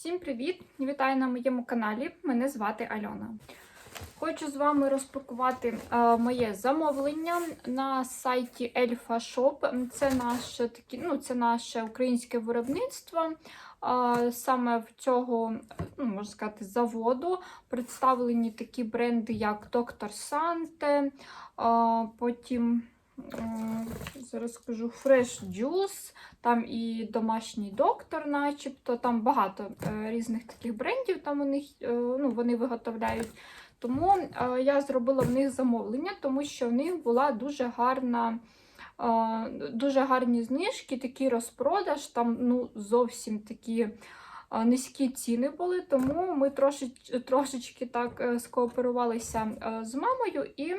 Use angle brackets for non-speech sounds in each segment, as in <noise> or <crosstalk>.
Всім привіт! Вітаю на моєму каналі. Мене звати Альона. Хочу з вами розпакувати е, моє замовлення на сайті Elfa Shop. Це наше такі, ну, це наше українське виробництво. Е, саме в цього, ну, можна сказати, заводу представлені такі бренди, як Dr. Sante, е, потім. Зараз скажу Fresh Juice, там і домашній доктор, начебто, там багато е, різних таких брендів там у них е, ну, вони виготовляють. Тому е, я зробила в них замовлення, тому що в них була дуже гарна. Дуже гарні знижки, такий розпродаж, там ну, зовсім такі низькі ціни були, тому ми трошеч, трошечки так скооперувалися з мамою і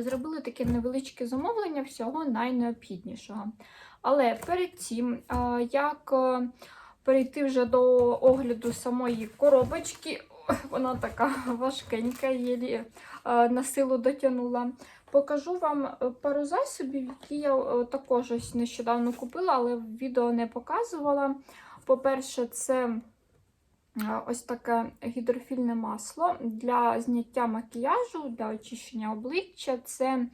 зробили таке невеличке замовлення всього найнеобхіднішого. Але перед цим, е, як е, перейти вже до огляду самої коробочки, <laughs> вона така важкенька, єлі е, на силу дотягнула. Покажу вам е, пару засобів, які я також ось нещодавно купила, але відео не показувала. По-перше, це ось таке гідрофільне масло для зняття макіяжу, для очищення обличчя. Це е,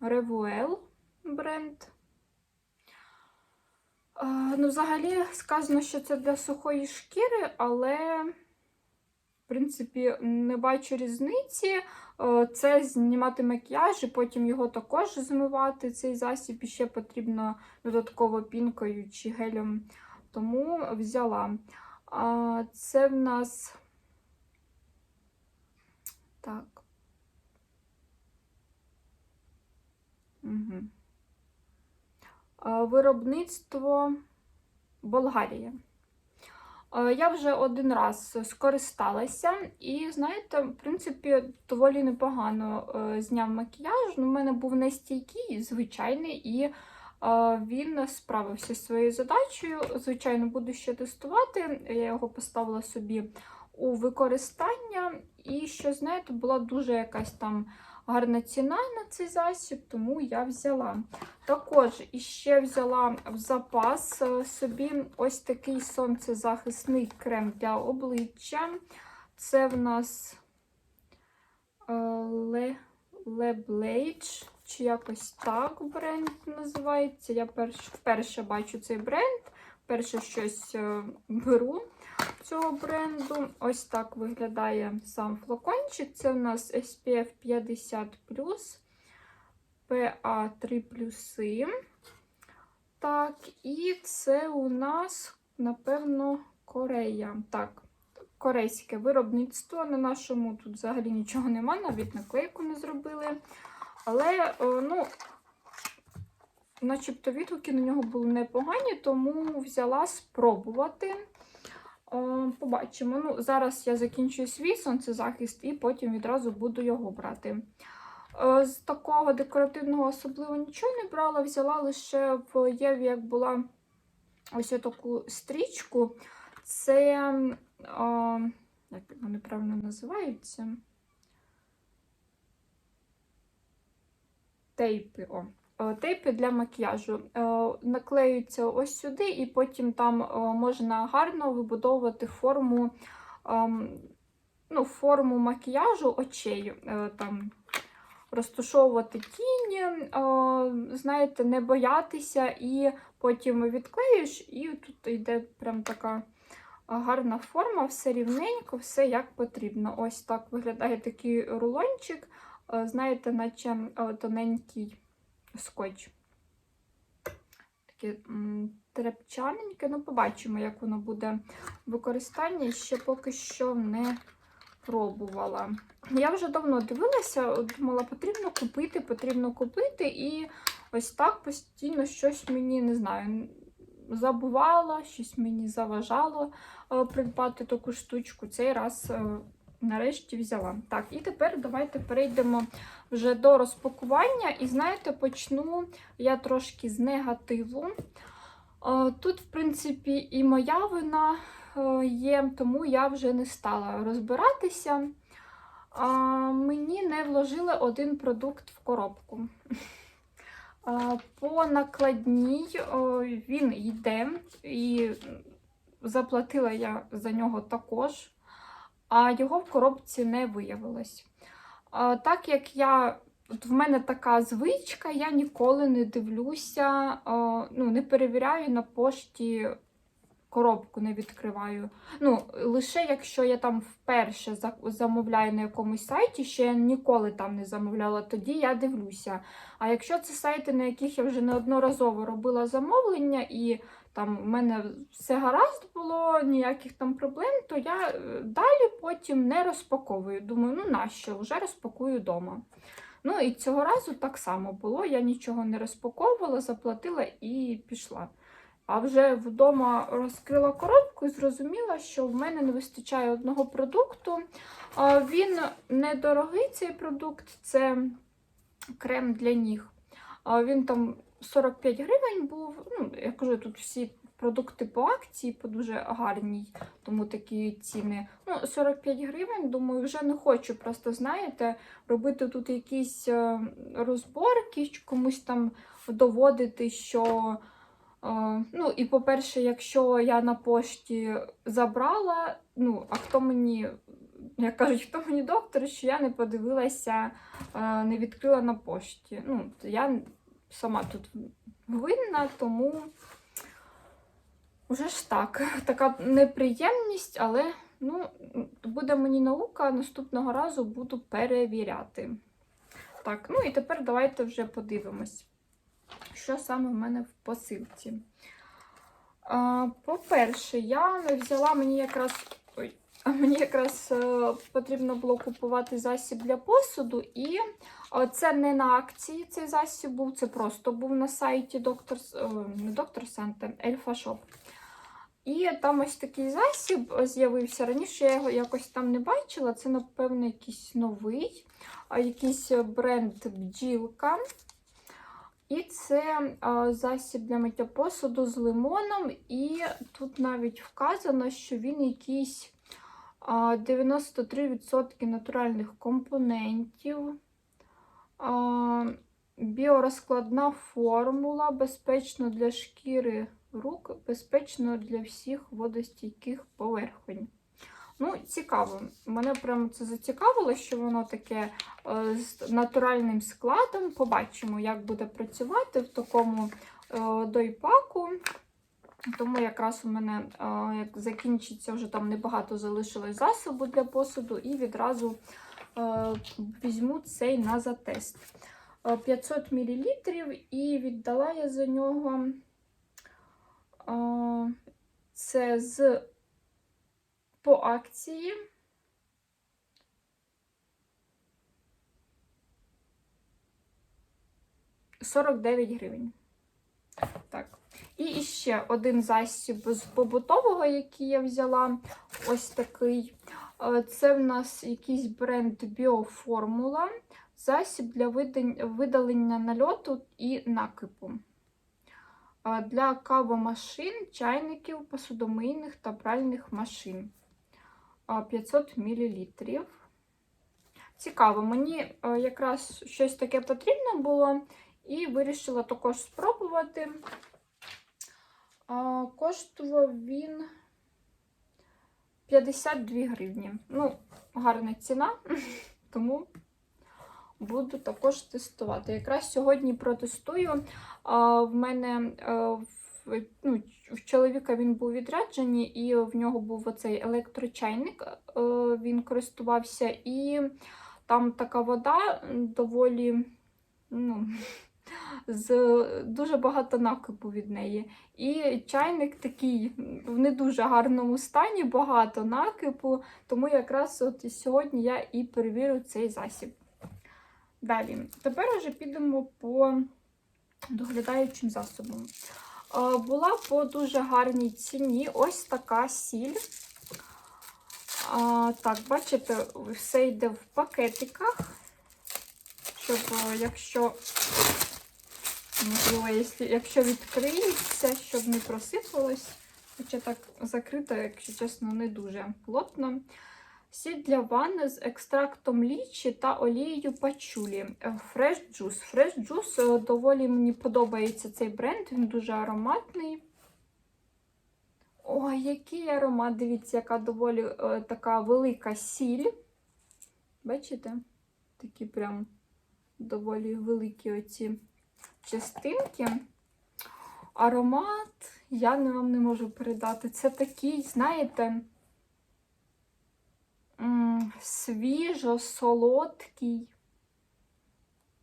Revuel бренд. Е, Ну, взагалі сказано, що це для сухої шкіри, але, в принципі, не бачу різниці. Е, Це знімати макіяж і потім його також змивати. Цей засіб і ще потрібно додатково пінкою чи гелем. Тому взяла. А, Це в нас. Так. Угу. Виробництво Болгарія. Я вже один раз скористалася, і, знаєте, в принципі, доволі непогано е, зняв макіяж. У мене був не стійкий, звичайний, і він справився зі своєю задачею. Звичайно, буду ще тестувати. Я його поставила собі у використання. І що, знаєте, була дуже якась там гарна ціна на цей засіб, тому я взяла. Також іще взяла в запас е, собі ось такий сонцезахисний крем для обличчя. Це в нас е, Le, Le Blade, чи якось так бренд називається. Я перш, вперше бачу цей бренд, вперше щось е, беру цього бренду. Ось так виглядає сам флакончик. Це у нас SPF 50 PA 3. Так, і це у нас, напевно, Корея. Так, корейське виробництво. На нашому тут взагалі нічого нема, навіть наклейку не зробили. Але, ну, начебто відгуки на нього були непогані, тому взяла спробувати. Побачимо. Ну, Зараз я закінчую свій сонцезахист і потім відразу буду його брати. Е, З такого декоративного особливо нічого не брала, взяла лише в Єві, як була ось таку стрічку. Це, о, як вони правильно називаються? Тейпи. О. Е, Тейпи для макіяжу Е, наклеюються ось сюди, і потім там е, можна гарно вибудовувати форму ем, ну, форму макіяжу очей. Там розташовувати тіні, знаєте, не боятися, і потім відклеїш, і тут йде прям така гарна форма, все рівненько, все як потрібно. Ось так виглядає такий рулончик, знаєте, наче е, тоненький скотч. Таке трепчаненьке, ну побачимо, як воно буде в використанні. Ще поки що не пробувала. Я вже давно дивилася, думала, потрібно купити, потрібно купити, і ось так постійно щось мені не знаю. Забувала, щось мені заважало е, придбати таку штучку. Цей раз е, нарешті взяла. Так, і тепер давайте перейдемо вже до розпакування. І знаєте, почну я трошки з негативу. Е, Тут, в принципі, і моя вина е, є, тому я вже не стала розбиратися. Мені не вложили один продукт в коробку. По накладній він йде, і заплатила я за нього також, а його в коробці не виявилось. Так як я. От в мене така звичка, я ніколи не дивлюся, ну, не перевіряю на пошті коробку, не відкриваю. Ну, лише якщо я там вперше замовляю на якомусь сайті, ще я ніколи там не замовляла, тоді я дивлюся. А якщо це сайти, на яких я вже неодноразово робила замовлення, і там в мене все гаразд було, ніяких там проблем, то я е, далі потім не розпаковую. Думаю, ну нащо, вже розпакую вдома. Ну і цього разу так само було. Я нічого не розпаковувала, заплатила і пішла. А вже вдома розкрила коробку і зрозуміла, що в мене не вистачає одного продукту. Він недорогий цей продукт, це крем для ніг. Він там 45 гривень був. Ну, я кажу, тут всі продукти по акції, по дуже гарній, тому такі ціни. Ну, 45 гривень, думаю, вже не хочу просто, знаєте, робити тут якісь е, розборки, комусь там доводити, що. Е, Ну, і по-перше, якщо я на пошті забрала, ну, а хто мені, як кажуть, хто мені доктор, що я не подивилася, е, не відкрила на пошті. Ну, я сама тут винна, тому вже ж так, <laughs> така неприємність, але ну, буде мені наука, наступного разу буду перевіряти. Так, ну і тепер давайте вже подивимось що саме в мене в посилці. По-перше, я взяла мені якраз. А мені якраз е, потрібно було купувати засіб для посуду, і е, це не на акції цей засіб був, це просто був на сайті доктор, е, не доктор Санте, Ельфа Шоп. І там ось такий засіб з'явився. Раніше я його якось там не бачила. Це, напевно, якийсь новий, якийсь бренд бджілка. І це засіб для миття посуду з лимоном. І тут навіть вказано, що він якийсь 93% натуральних компонентів. Біорозкладна формула, безпечно для шкіри рук, безпечно для всіх водостійких поверхонь. Ну, цікаво. Мене прямо це зацікавило, що воно таке е, з натуральним складом. Побачимо, як буде працювати в такому е, дойпаку. Тому якраз у мене е, як закінчиться, вже там небагато залишилось засобу для посуду, і відразу е, візьму цей на затест. Е, 500 мл, і віддала я за нього е, це з по акції. Сорок дев'ять гривень. Так. І ще один засіб з побутового, який я взяла. Ось такий. Е, Це в нас якийсь бренд Біоформула. Засіб для видалення нальоту і накипу. Е, Для кавомашин, чайників, посудомийних та пральних машин. 500 мл. Цікаво, мені е, якраз щось таке потрібно було, і вирішила також спробувати. А, Коштував він 52 гривні. Ну, гарна ціна, <laughs> тому буду також тестувати. Якраз сьогодні протестую. А, В мене е, в- ну, в чоловіка він був відряджений, і в нього був оцей електрочайник, е, він користувався, і там така вода доволі, ну, з дуже багато накипу від неї. І чайник такий в не дуже гарному стані, багато накипу, тому якраз от сьогодні я і перевірю цей засіб. Далі, тепер вже підемо по доглядаючим засобам. Була по дуже гарній ціні ось така сіль. А, так, бачите, все йде в пакетиках, щоб е, якщо, можливо, якщо, відкриється, щоб не просипалось. Хоча так закрито, якщо чесно, не дуже плотно. Сіль для ванни з екстрактом лічі та олією пачулі. Fresh Juice. Fresh Juice доволі мені подобається цей бренд, він дуже ароматний. Ой, який аромат! Дивіться, яка доволі е, така велика сіль. Бачите? Такі прям доволі великі оці частинки. Аромат я вам не можу передати. Це такий, знаєте, свіжо, солодкий,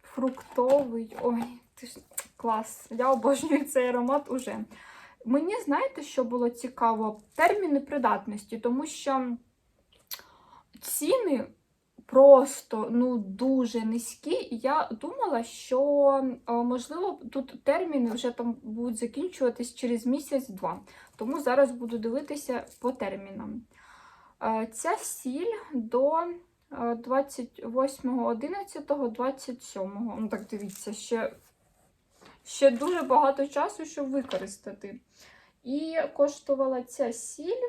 фруктовий. Ой, ти ж клас. Я обожнюю цей аромат уже. Мені знаєте, що було цікаво? Терміни придатності, тому що ціни просто ну, дуже низькі. Я думала, що е, можливо тут терміни вже там будуть закінчуватись через місяць-два. Тому зараз буду дивитися по термінам. Е, Ця сіль до 28.11.27. Ну так дивіться, ще, ще дуже багато часу, щоб використати. І коштувала ця сіль.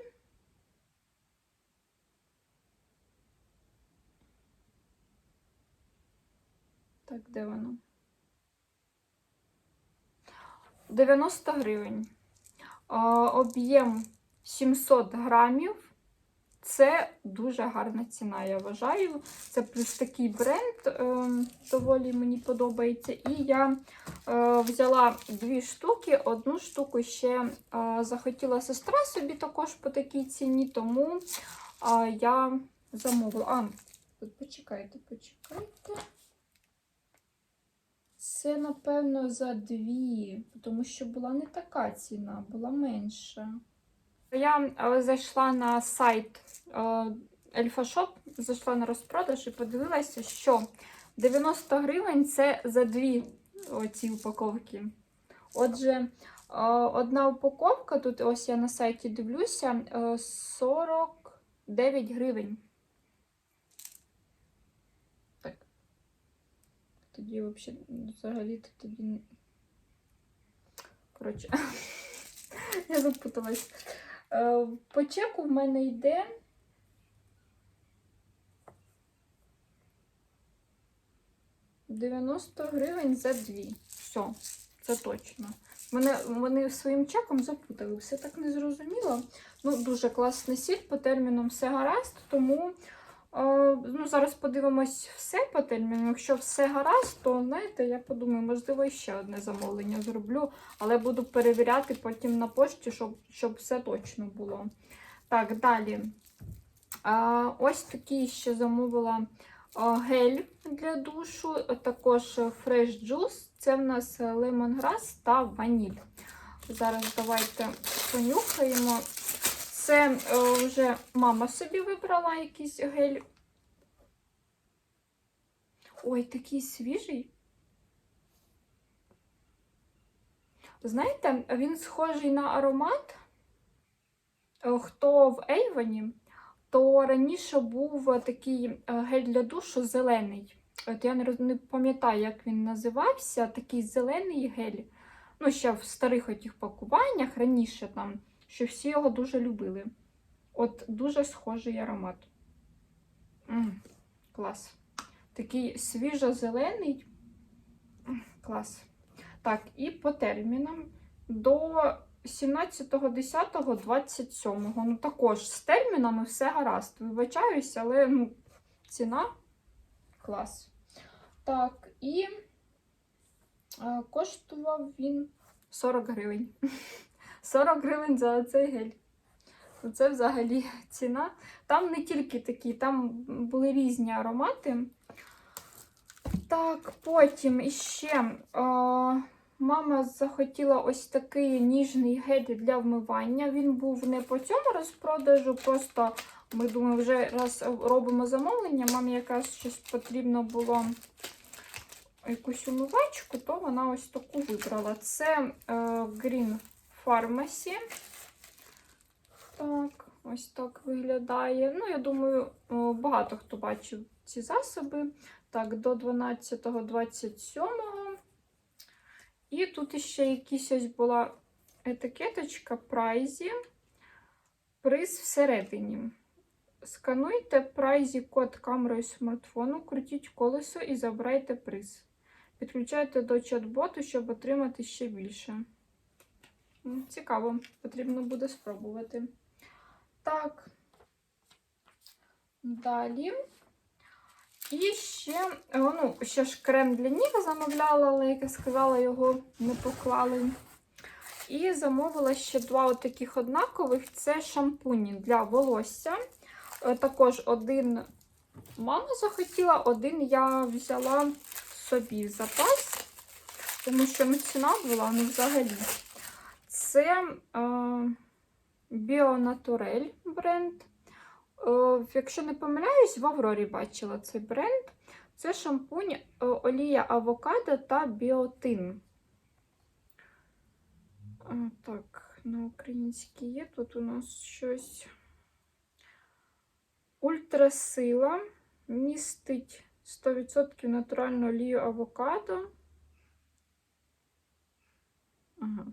Так, де воно? 90 гривень. Об'єм 700 грамів. Це дуже гарна ціна, я вважаю. Це плюс такий бренд, е, доволі мені подобається. І я е, взяла дві штуки, одну штуку ще е, захотіла сестра собі також по такій ціні, тому е, я замовила. А, почекайте, почекайте. Це, напевно, за дві, тому що була не така ціна, була менша. Я е, зайшла на сайт Ельфашоп, зайшла на розпродаж і подивилася, що 90 гривень це за дві ці упаковки. Отже, е, одна упаковка, тут ось я на сайті дивлюся, е, 49 гривень. Тоді взагалі, взагалі-то тоді. Коротше, <laughs> я запуталась. Е, По чеку в мене йде. Дев'яносто гривень за дві. Все, це точно. Мене, вони своїм чеком запутали, все так не зрозуміло. Ну, дуже класний сіль, по термінам все гаразд, тому ну, зараз подивимось все по терміну. Якщо все гаразд, то знаєте, я подумаю, можливо, ще одне замовлення зроблю, але буду перевіряти потім на пошті, щоб, щоб все точно було. Так, далі. А, ось такий ще замовила а, гель для душу, також Fresh Juice. Це в нас лемонграс та ваніль. Зараз давайте понюхаємо. Це е, вже мама собі вибрала якийсь гель. Ой, такий свіжий. Знаєте, він схожий на аромат. Е, Хто в Ейвоні, то раніше був такий е, гель для душу зелений. От я не пам'ятаю, як він називався. Такий зелений гель. Ну, ще в старих отих пакуваннях раніше там, що всі його дуже любили. От дуже схожий аромат. М, клас. Такий свіжо-зелений. Клас. Так, і по термінам до 17.10.27. Ну, також з термінами все гаразд. Вибачаюся, але ну, ціна клас. Так, і е, коштував він 40 гривень. <laughs> 40 гривень за цей гель. Ну, Це взагалі <laughs> ціна. Там не тільки такі, там були різні аромати. Так, потім іще е, мама захотіла ось такий ніжний гель для вмивання. Він був не по цьому розпродажу, просто ми думаю, вже раз робимо замовлення, мамі якраз щось потрібно було якусь умивачку, то вона ось таку вибрала. Це е, Green Pharmacy. Так, ось так виглядає. Ну, я думаю, багато хто бачив ці засоби. Так, до 12-27. І тут ще якісь ось була етикеточка прайзі. Приз всередині. Скануйте прайзі код камерою смартфону, крутіть колесо і забирайте приз. Підключайте до чат-боту, щоб отримати ще більше. Цікаво, потрібно буде спробувати. Так. Далі. І ще, е, ну, ще ж крем для ніг замовляла, але, як я сказала, його не поклали. І замовила ще два от таких однакових: це шампуні для волосся. Е, Також один мама захотіла, один я взяла собі запас, тому що ціна була ну, взагалі. Це е, Біонатурель бренд. Е, якщо не помиляюсь, в Аврорі бачила цей бренд. Це шампунь е, олія авокадо та біотин. Е, Так, на українській є тут у нас щось. Ультрасила містить 100% натуральну олію авокадо. Ага.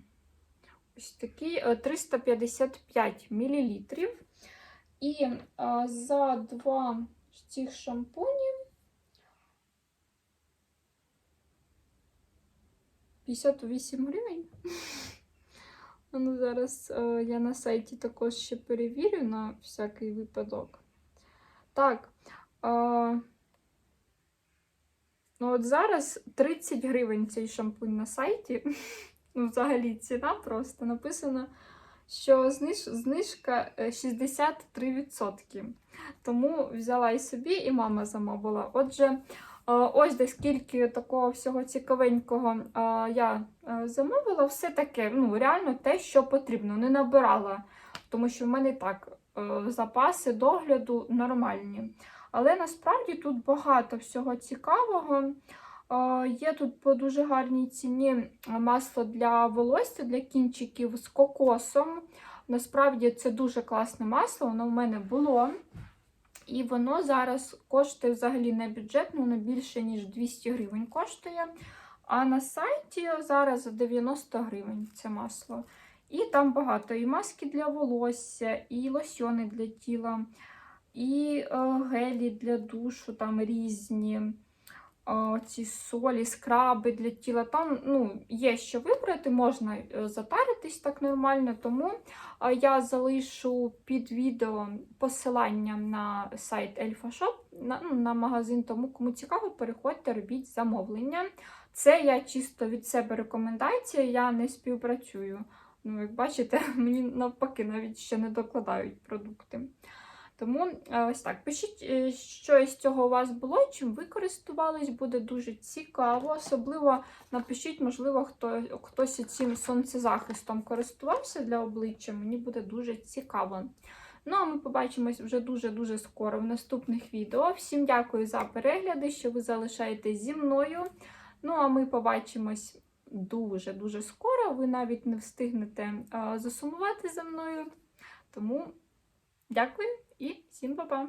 Ось такий е, 355 мл. І а, за два цих шампуні 58 гривень. <laughs> Ну, зараз е, я на сайті також ще перевірю на всякий випадок. Так. Е, ну, от зараз 30 гривень цей шампунь на сайті. <laughs> Взагалі ціна просто написано, що зниж, знижка е, 63%. Тому взяла і собі, і мама замовила. Отже, е, ось де скільки такого всього цікавенького е, я е, замовила, все таке, ну, реально те, що потрібно. Не набирала, тому що в мене так е, запаси догляду нормальні. Але насправді тут багато всього цікавого. Є тут по дуже гарній ціні масло для волосся, для кінчиків з кокосом. Насправді це дуже класне масло, воно в мене було. І воно зараз коштує взагалі не бюджетно, воно більше, ніж 200 гривень коштує. А на сайті зараз за 90 гривень це масло. І там багато і маски для волосся, і лосьони для тіла, і е, гелі для душу, там різні ці солі, скраби для тіла. Там ну, є що вибрати, можна е, затаритись так нормально. Тому я залишу під відео посилання на сайт Elfa Shop, на, ну, на магазин. Тому кому цікаво, переходьте, робіть замовлення. Це я чисто від себе рекомендація, я не співпрацюю. Ну, як бачите, <laughs> мені навпаки навіть ще не докладають продукти. Тому е, ось так. Пишіть, е, що із цього у вас було, чим ви користувались, буде дуже цікаво. Особливо напишіть, можливо, хто, хтось цим сонцезахистом користувався для обличчя. Мені буде дуже цікаво. Ну, а ми побачимось вже дуже-дуже скоро в наступних відео. Всім дякую за перегляди, що ви залишаєтесь зі мною. Ну, а ми побачимось дуже-дуже скоро. Ви навіть не встигнете е, засумувати за мною. Тому дякую і всім па-па!